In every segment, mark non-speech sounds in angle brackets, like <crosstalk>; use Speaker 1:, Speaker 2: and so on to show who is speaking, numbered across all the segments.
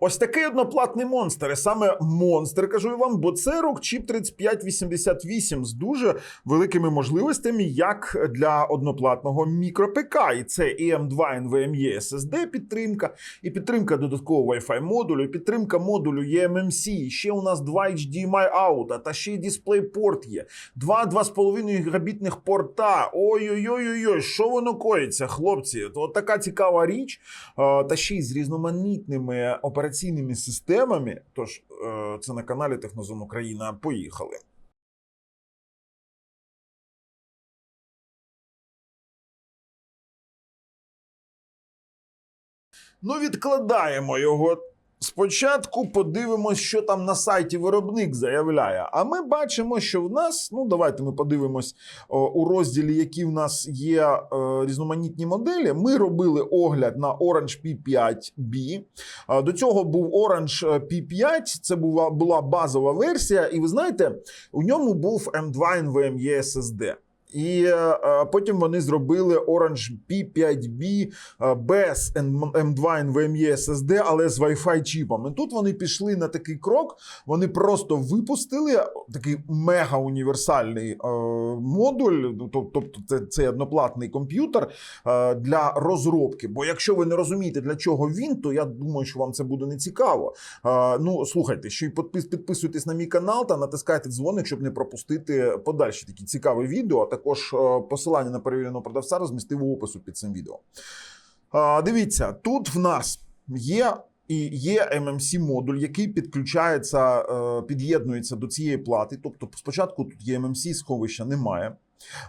Speaker 1: Ось такий одноплатний монстр. І саме монстр, кажу я вам, бо це рокчіп 3588 з дуже великими можливостями, як для одноплатного мікро-ПК. І це і M2 NVMe SSD підтримка, і підтримка додаткового Wi-Fi модулю, і підтримка модулю eMMC. І ще у нас два HDMI аута, та ще й DisplayPort є. Два 2,5 гігабітних порта. Ой-ой-ой, ой що воно коїться, хлопці? От така цікава річ. Е, Та ще й з різноманітними операційними системами. Тож е, це на каналі Технозон Україна. Поїхали. Ну, відкладаємо його. Спочатку подивимось, що там на сайті виробник заявляє. А ми бачимо, що в нас, ну давайте ми подивимось о, у розділі, які в нас є е, різноманітні моделі. Ми робили огляд на Orange P5B. Е, До цього був Orange е, P5, це була, була базова версія, і ви знаєте, у ньому був M2 NVMe SSD. І е, потім вони зробили Orange P5B е, без M2 NVMe SSD, але з Wi-Fi чіпами. Тут вони пішли на такий крок. Вони просто випустили такий мега універсальний е, модуль, ну, тобто це, це одноплатний комп'ютер е, для розробки. Бо якщо ви не розумієте, для чого він, то я думаю, що вам це буде не цікаво. Е, ну слухайте, ще й підпис, підписуйтесь на мій канал та натискайте дзвоник, щоб не пропустити подальші такі цікаві відео. А е, посилання на перевіреного продавця розмістив у опису під цим відео. Дивіться, тут в нас є. І є MMC модуль, який підключається, е, під'єднується до цієї плати. Тобто, спочатку тут є MMC, сховища немає.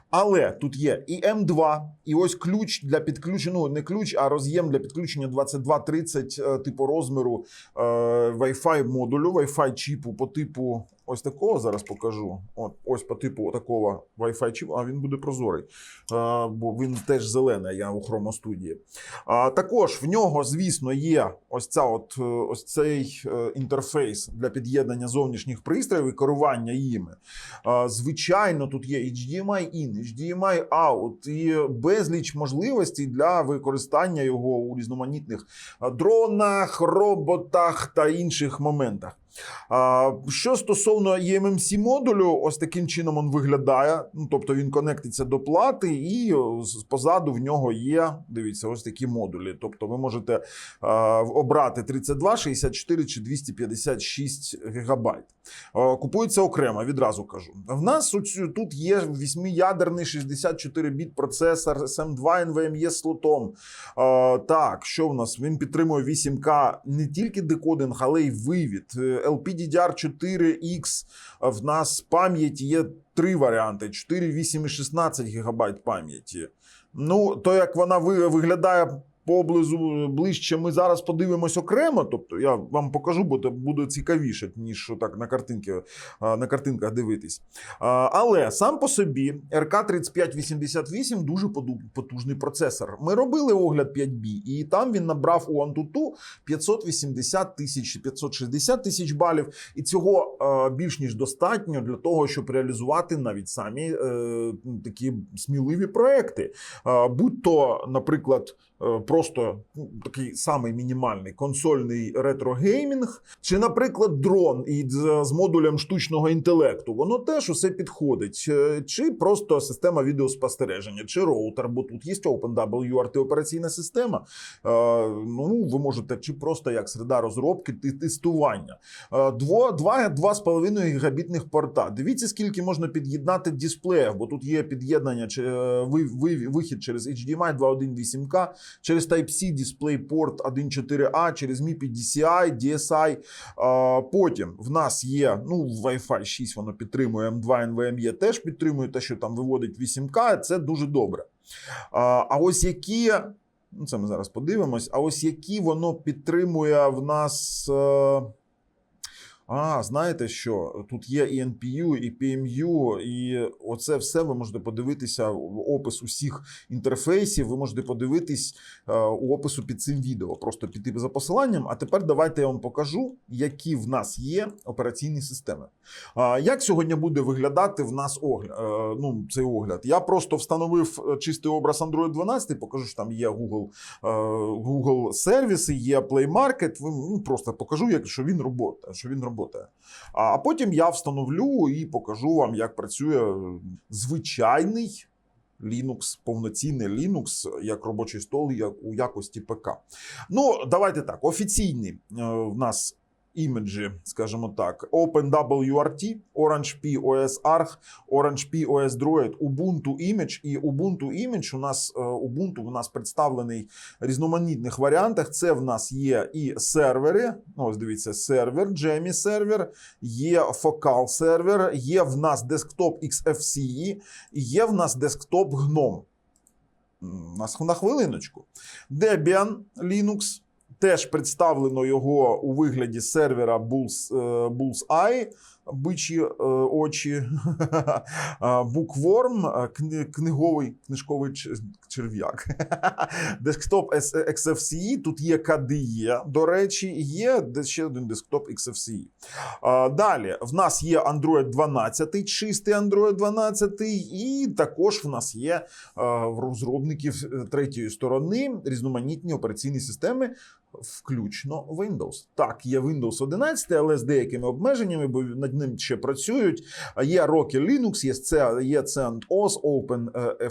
Speaker 1: Але тут є і М2, і ось ключ для підключення, ну не ключ, а роз'єм для підключення 2230 е, типу розміру Wi-Fi модулю, Wi-Fi чіпу по типу ось такого. Зараз покажу. От ось по типу такого Wi-Fi чіпу, а він буде прозорий, е, бо він теж зелений, я у хромостудії. А, також в нього, звісно, є ось ця от е, ось цей е, інтерфейс для під'єднання зовнішніх пристроїв і керування їми. А, Звичайно, тут є HDMI in, HDMI out і безліч можливостей для використання його у різноманітних дронах, роботах та інших моментах. Що стосовно eMMC модулю, ось таким чином він виглядає. Ну, тобто він конектиться до плати, і позаду в нього є, дивіться, ось такі модулі. Тобто ви можете обрати 32, 64 чи 256 гігабайт. Купується окремо, відразу кажу. В нас тут є 8-ядерний 64-біт процесор з M2 NVMe слотом. Так, що в нас? Він підтримує 8К не тільки декодинг, але й вивід. Е, LPDDR4X в нас пам'яті є три варіанти: 4, 8 і 16 ГБ пам'яті. Ну, то як вона виглядає поблизу ближче, ми зараз подивимось окремо. Тобто я вам покажу, бо це буде цікавіше, ніж так на картинки, на картинках дивитись. Але сам по собі RK3588 дуже потужний процесор. Ми робили огляд 5B, і там він набрав у Antutu 580 тисяч 560 тисяч балів. І цього е, більш ніж достатньо для того, щоб реалізувати навіть самі е, такі сміливі проекти. Е, будь то, наприклад, е, просто ну, такий самий мінімальний консольний ретро-геймінг, чи, наприклад, дрон із з модулем штучного інтелекту, воно теж усе підходить. Е, Чи просто система відеоспостереження, чи роутер, бо тут є OpenWRT операційна система. Е, Ну, ви можете чи просто як середа розробки тестування. Е, Дво, два, два з половиною гігабітних порта. Дивіться, скільки можна під'єднати дисплеїв, бо тут є під'єднання чи е, ви- вихід через HDMI 2.1.8K, через Type-C DisplayPort 1.4A, через MIPI DCI, DSI. Потім в нас є ну, Wi-Fi 6, воно підтримує M2 NVMe, теж підтримує те, що там виводить 8К. Це дуже добре. А, а ось які. Ну, це ми зараз подивимось. А ось які воно підтримує в нас. А, знаєте що? Тут є і NPU, і PMU, і оце все ви можете подивитися в опис усіх інтерфейсів. Ви можете подивитись е, у опису під цим відео. Просто піти за посиланням. А тепер давайте я вам покажу, які в нас є операційні системи. Як сьогодні буде виглядати в нас огляд? Е, ну, цей огляд? Я просто встановив е, чистий образ Android 12, покажу, що там є Google, Google сервіси, є Play Market. Ви, ну, просто покажу, як, що він роботає. Що він роботає. А, а потім я встановлю і покажу вам, як працює звичайний Linux, повноцінний Linux, як робочий стол, як у якості ПК. Ну, давайте так. Офіційні е, в нас іміджі, скажімо так, OpenWRT, Orange P OS Arch, Orange P OS Droid, Ubuntu Image і Ubuntu Image у нас е, Ubuntu у нас представлений різноманітних варіантах. Це в нас є і сервери. Ну, ось дивіться, сервер, Jammy сервер, є Focal сервер, є в нас десктоп XFCE, є в нас десктоп GNOME. На хвилиночку. Debian Linux. Теж представлено його у вигляді сервера Bulls, е, Bullseye, бичі е, очі, <laughs> кни- книговий книжковий черв'як. <laughs> Десктоп XFCE, тут є KDE, до речі, є ще один десктоп XFCE. Далі в нас є Android 12, чистий Android 12, і також в нас є в розробників е, третьої сторони різноманітні операційні системи, включно Windows. Так, є Windows 11, але з деякими обмеженнями, бо над ним ще працюють. Є Rocky Linux, є це є CentOS, Open е,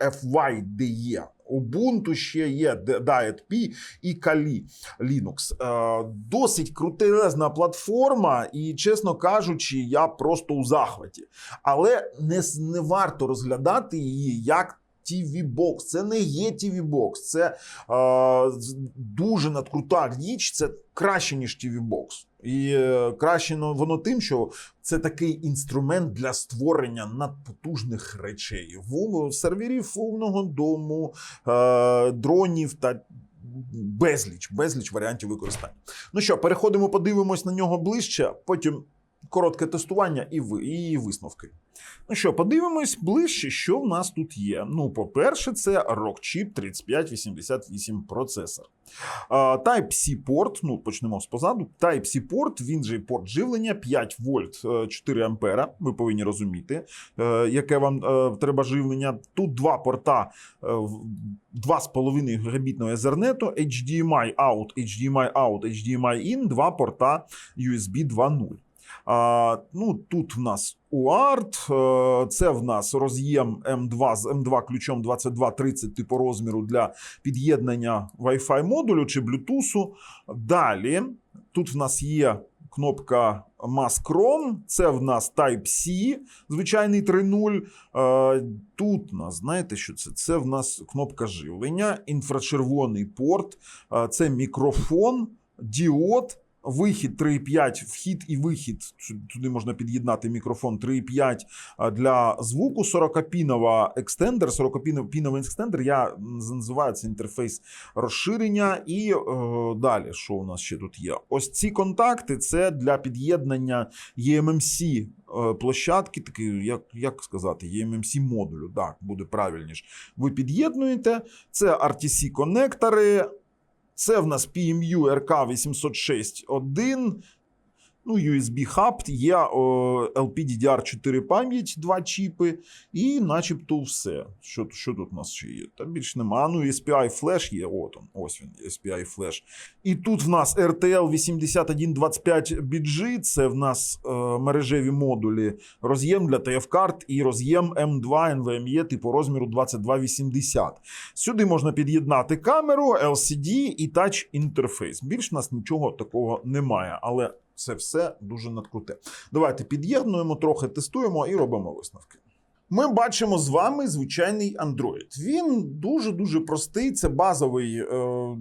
Speaker 1: FYDE. Ubuntu ще є Diet P і Kali Linux. Е, Досить крутелезна платформа, і, чесно кажучи, я просто у захваті. Але не, не варто розглядати її як. TV Box. це не є TV Box, це е, дуже надкрута річ, це краще, ніж TV Box. І е, краще ну, воно тим, що це такий інструмент для створення надпотужних речей. Серверів умного дому, е, дронів та безліч, безліч варіантів використання. Ну що, переходимо, подивимось на нього ближче, потім коротке тестування і, ви, і висновки. Ну що, подивимось ближче, що в нас тут є. Ну, по-перше, це Rockchip 3588 процесор. Type-C порт, ну почнемо з позаду. Type-C порт, він же порт живлення 5 вольт е, 4 ампера. Ви повинні розуміти, е, яке вам е, треба живлення. Тут два порта е, в- 2,5 гігабітного Ethernet, HDMI out, HDMI out, HDMI in, два порта USB 2.0. А, ну, тут в нас UART, е, це в нас роз'єм М2 з М2 ключом 2230 типу розміру для під'єднання Wi-Fi модулю чи Bluetooth. Далі тут в нас є кнопка Mask-ROM, це в нас Type-C, звичайний 3.0. Е, Тут нас, знаєте, що це? Це в нас кнопка живлення, інфрачервоний порт, е, це мікрофон, діод. Вихід 3.5, вхід і вихід. Туди можна під'єднати мікрофон 3.5 для звуку. 40-пінова екстендер. 40-піновий екстендер. Я називаю це інтерфейс розширення. І е, далі, що у нас ще тут є? Ось ці контакти це для під'єднання eMMC е, площадки, такий, як, як сказати, eMMC модулю. Так, буде правильніше. Ви під'єднуєте. Це RTC-конектори. Це в нас PMU RK806.1. Ну, USB хаб, є о, LPDDR4 пам'ять, два чіпи, і начебто все. Що, що тут у нас ще є? Та більш нема. Ну, SPI Flash є. От он, ось він, SPI Flash. І тут в нас RTL 8125 BG, це в нас е, мережеві модулі, роз'єм для TF-карт і роз'єм M2 NVMe типу розміру 2280. Сюди можна під'єднати камеру, LCD і тач інтерфейс. Більш в нас нічого такого немає, але це все дуже надкруте. Давайте під'єднуємо трохи, тестуємо і робимо висновки. Ми бачимо з вами звичайний Android. Він дуже дуже простий. Це базовий е,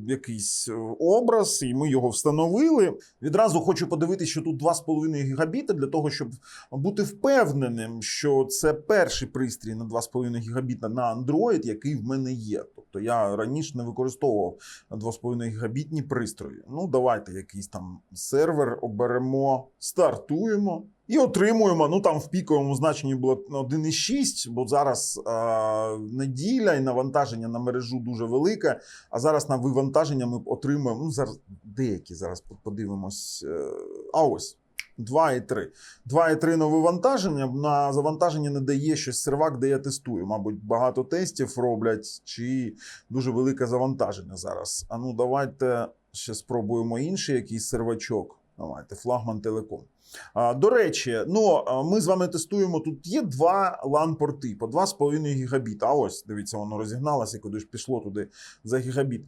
Speaker 1: якийсь е, образ, і ми його встановили. Відразу хочу подивитися, що тут 2,5 гігабіта для того, щоб бути впевненим, що це перший пристрій на 2,5 гігабіта на Android, який в мене є. Тобто я раніше не використовував 2,5 гігабітні пристрої. Ну, давайте якийсь там сервер оберемо, стартуємо. І отримуємо. Ну там в піковому значенні було 1,6, бо зараз е, неділя і навантаження на мережу дуже велике. А зараз на вивантаження ми отримуємо. Ну зараз деякі зараз подивимось. Е, а ось 2,3. 2,3 на вивантаження. На завантаження не дає щось сервак, де я тестую. Мабуть, багато тестів роблять, чи дуже велике завантаження зараз. А ну давайте ще спробуємо інший якийсь сервачок. Давайте, флагман телеком. До речі, ну ми з вами тестуємо. Тут є два LAN-порти по 2,5 гігабіт. А ось дивіться, воно розігналося, куди ж пішло туди за гігабіт.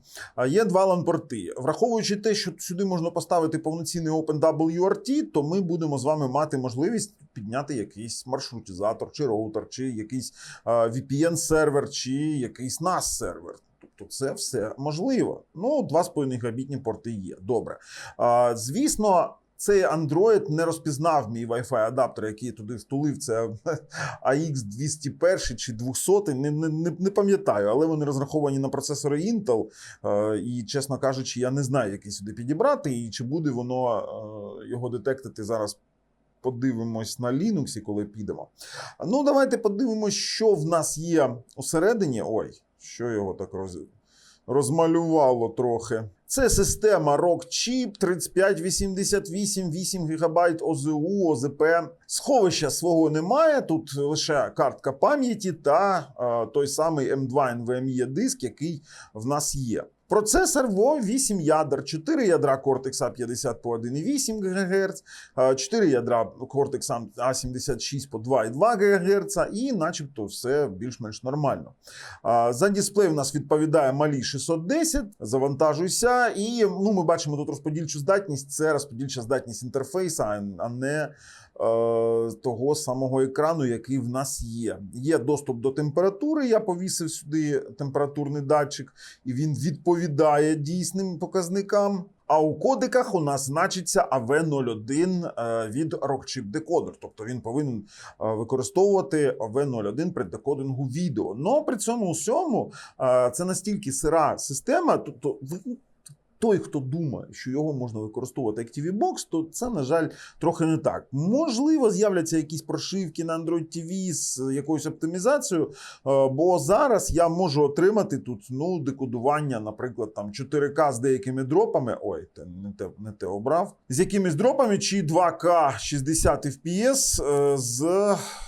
Speaker 1: Є два LAN-порти. Враховуючи те, що сюди можна поставити повноцінний OpenWRT, то ми будемо з вами мати можливість підняти якийсь маршрутизатор, чи роутер, чи якийсь VPN-сервер, чи якийсь NAS сервер. Тобто це все можливо. Ну, 2,5 гігабітні порти є. Добре. Звісно. Цей Android не розпізнав мій Wi-Fi адаптер, який туди втулив. Це <laughs> AX 201 чи 200, не, не, не, пам'ятаю, але вони розраховані на процесори Intel. Е, і, чесно кажучи, я не знаю, який сюди підібрати, і чи буде воно е, його детектити зараз. Подивимось на Linux, коли підемо. Ну, давайте подивимось, що в нас є усередині. Ой, що його так роз... розмалювало трохи. Це система RockChip 3588, 8 ГБ ОЗУ, ОЗП. Сховища свого немає. Тут лише картка пам'яті та е, той самий M2 NVMe диск, який в нас є. Процесор во 8 ядер, 4 ядра Cortex A50 по 1,8 ГГц, 4 ядра Cortex A76 по 2,2 ГГц, і начебто все більш-менш нормально. За дисплей у нас відповідає малі 610, завантажуйся, і ну, ми бачимо тут розподільчу здатність. Це розподільча здатність інтерфейса, а не того самого екрану, який в нас є. Є доступ до температури. Я повісив сюди температурний датчик, і він відповідає дійсним показникам. А у кодиках у нас значиться AV01 від Rockchip Decoder. Тобто він повинен використовувати AV01 при декодингу відео. Но при цьому усьому це настільки сира система, тобто той, хто думає, що його можна використовувати як TV Box, то це, на жаль, трохи не так. Можливо, з'являться якісь прошивки на Android TV з якоюсь оптимізацією, бо зараз я можу отримати тут ну, декодування, наприклад, там 4К з деякими дропами. Ой, не те не те обрав. З якимись дропами, чи 2К 60 FPS з.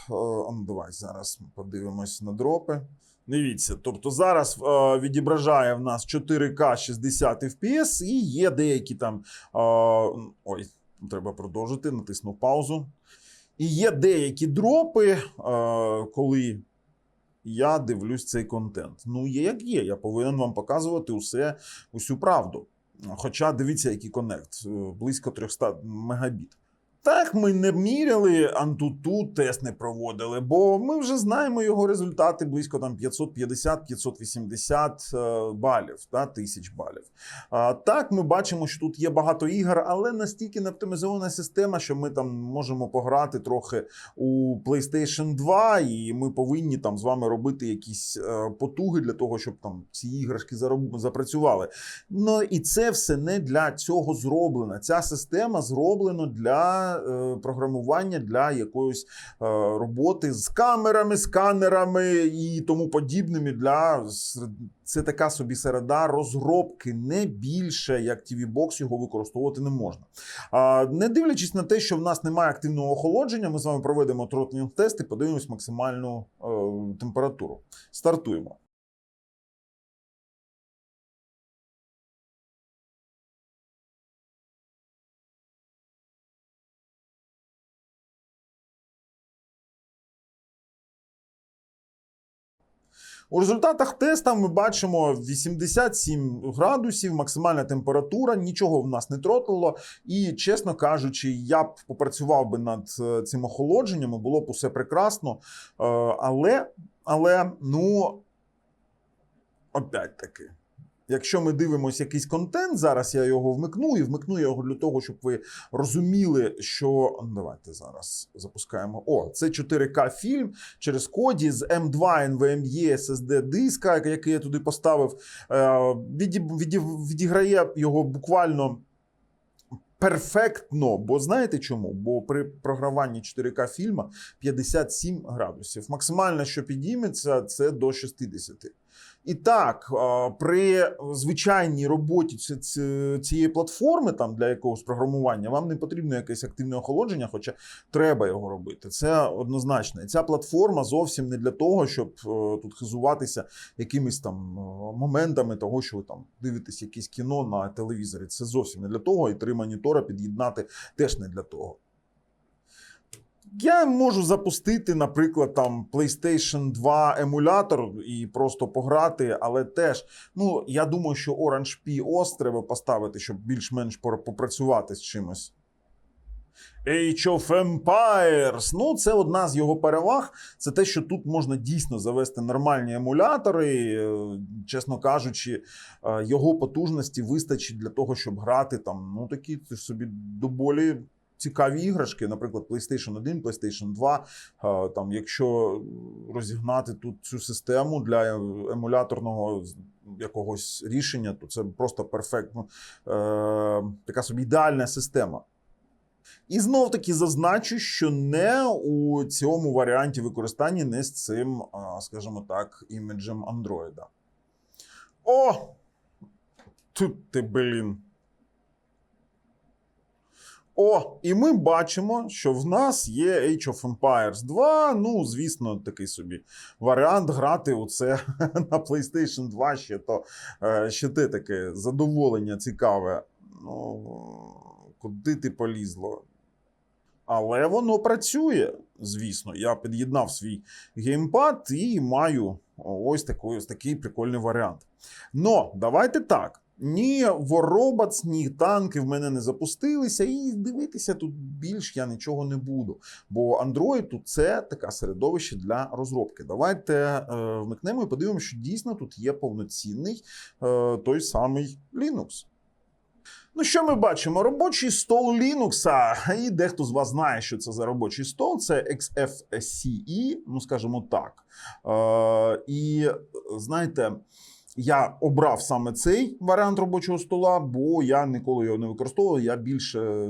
Speaker 1: Ну, давай зараз подивимось на дропи. Дивіться, тобто зараз е, відображає в нас 4К 60 FPS і є деякі там. Е, ой, треба продовжити, натисну паузу. І є деякі дропи, е, коли я дивлюсь цей контент. Ну, є як є, я повинен вам показувати усе, усю правду. Хоча дивіться, який конект, близько 300 мегабіт. Так, ми не міряли, антуту тест не проводили, бо ми вже знаємо його результати близько там 550-580 е, балів, та, тисяч балів. А, Так, ми бачимо, що тут є багато ігор, але настільки не оптимізована система, що ми там можемо пограти трохи у PlayStation 2, і ми повинні там з вами робити якісь е, потуги для того, щоб там ці іграшки запрацювали. Ну і це все не для цього зроблено. Ця система зроблена для. Е, програмування для якоїсь е, роботи з камерами, сканерами і тому подібними. Для це така собі середа розробки, не більше як TV Box його використовувати не можна. Не дивлячись на те, що в нас немає активного охолодження, ми з вами проведемо тротлінг тест і подивимось максимальну е, температуру. Стартуємо. У результатах теста ми бачимо 87 градусів, максимальна температура, нічого в нас не тротлило. І, чесно кажучи, я б попрацював би над е, цим охолодженням, було б усе прекрасно. Е, Але, але, ну, опять таки. Якщо ми дивимося якийсь контент, зараз я його вмикну і вмикну його для того, щоб ви розуміли, що давайте зараз запускаємо. О, це 4К фільм через коді з M2 NVMe SSD диска, який я туди поставив. Е, віді- віді- Відіграє його буквально. Перфектно, бо знаєте чому? Бо при програванні 4К фільма 57 градусів. Максимально, що підійметься, це до 60. І так, при звичайній роботі ці- ці- цієї платформи, там для якогось програмування, вам не потрібно якесь активне охолодження, хоча треба його робити. Це однозначно. І ця платформа зовсім не для того, щоб е, тут хизуватися якимись там е, моментами того, що ви там дивитесь якесь кіно на телевізорі. Це зовсім не для того, і три монітора під'єднати теж не для того. Я можу запустити, наприклад, там PlayStation 2 емулятор і просто пограти, але теж, ну, я думаю, що Orange P OS треба поставити, щоб більш-менш попрацювати з чимось. Age of Empires. Ну, це одна з його переваг. Це те, що тут можна дійсно завести нормальні емулятори. Е, Чесно кажучи, е, його потужності вистачить для того, щоб грати там, ну такі собі доволі цікаві іграшки, наприклад, PlayStation 1, PlayStation 2. Е, Там, якщо розігнати тут цю систему для емуляторного якогось рішення, то це просто перфектно е, така собі ідеальна система. І знов таки зазначу, що не у цьому варіанті використання, не з цим, скажімо так, іміджем Андроїда. О! Тут ти, блін. О, і ми бачимо, що в нас є Age of Empires 2. Ну, звісно, такий собі варіант грати у це <laughs> на PlayStation 2 ще то е, ще те таке задоволення цікаве. Ну, куди ти полізло? Але воно працює, звісно. Я під'єднав свій геймпад і маю ось такий, ось такий прикольний варіант. Но давайте так. Ні Воробац, ні танки в мене не запустилися, і дивитися тут більш я нічого не буду. Бо Android це таке середовище для розробки. Давайте е, вмикнемо і подивимося, що дійсно тут є повноцінний е, той самий Linux. Ну, що ми бачимо? Робочий стол Linux. І дехто з вас знає, що це за робочий стол. Це XFCE, ну скажімо так. Е, і знаєте. Я обрав саме цей варіант робочого стола, бо я ніколи його не використовував. Я більше е,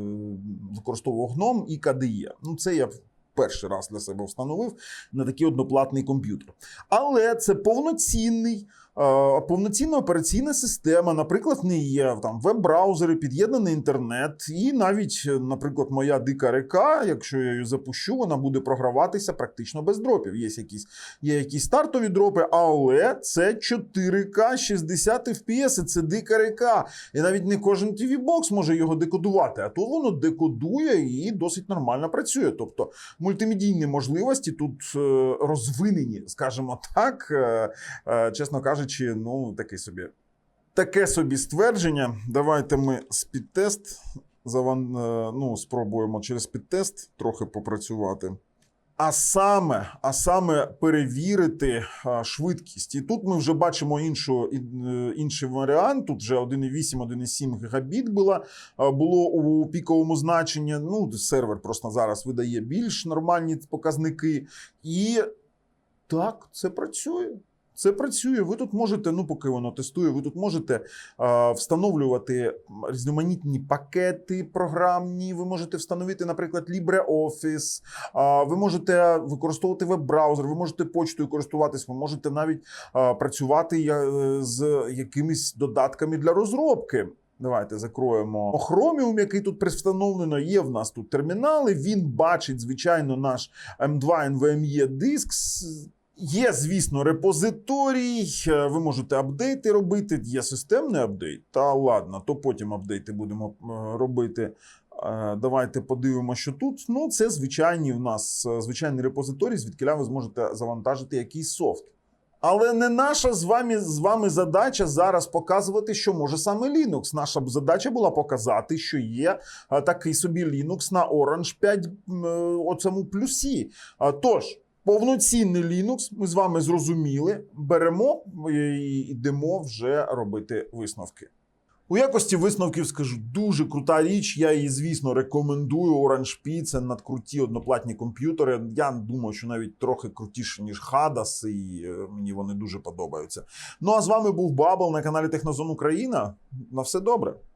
Speaker 1: використовував гном і KDE. Ну, це я перший раз для себе встановив на такий одноплатний комп'ютер. Але це повноцінний. Повноцінна операційна система, наприклад, в неї є там веб-браузери, під'єднаний інтернет, і навіть, наприклад, моя дика река, якщо я її запущу, вона буде програватися практично без дропів. Є якісь, є якісь стартові дропи, але це 4К 60 FPS, і це дика река. І навіть не кожен TV бокс може його декодувати, а тут воно декодує і досить нормально працює. Тобто мультимедійні можливості тут е, розвинені, скажімо так, е, е, чесно кажучи, ну такий собі. Таке собі ствердження. Давайте ми спідтест заван... е, ну, спробуємо через підтест трохи попрацювати. А саме, а саме перевірити а, швидкість. І тут ми вже бачимо іншу, е, інший варіант. Тут вже 1,8, 1,7 гігабіт було, а, було у піковому значенні. Ну, сервер просто зараз видає більш нормальні показники. І так, це працює. Це працює. Ви тут можете, ну поки воно тестує, ви тут можете е, встановлювати різноманітні пакети програмні. Ви можете встановити, наприклад, LibreOffice, е, ви можете використовувати веб-браузер, ви можете почтою користуватись, ви можете навіть е, працювати з якимись додатками для розробки. Давайте закроємо Chromium, який тут встановлено. Є в нас тут термінали. Він бачить, звичайно, наш M2 NVMe диск. Є, звісно, репозиторій. е, Ви можете апдейти робити. Є системний апдейт. Та ладно, то потім апдейти будемо е, робити. Е, Давайте подивимося, що тут. Ну, це звичайні у нас е, звичайний репозиторій, звідки ви зможете завантажити якийсь софт. Але не наша з вами, з вами задача зараз показувати, що може саме Linux. Наша б задача була показати, що є такий собі Linux на Orange 5 м, е, оцьому плюсі. Тож, повноцінний Linux, ми з вами зрозуміли, беремо і йдемо вже робити висновки. У якості висновків скажу дуже крута річ. Я її, звісно, рекомендую. Orange Pi – це надкруті одноплатні комп'ютери. Я думаю, що навіть трохи крутіше, ніж Hadas, і е, мені вони дуже подобаються. Ну а з вами був Бабл на каналі Технозон Україна. На все добре.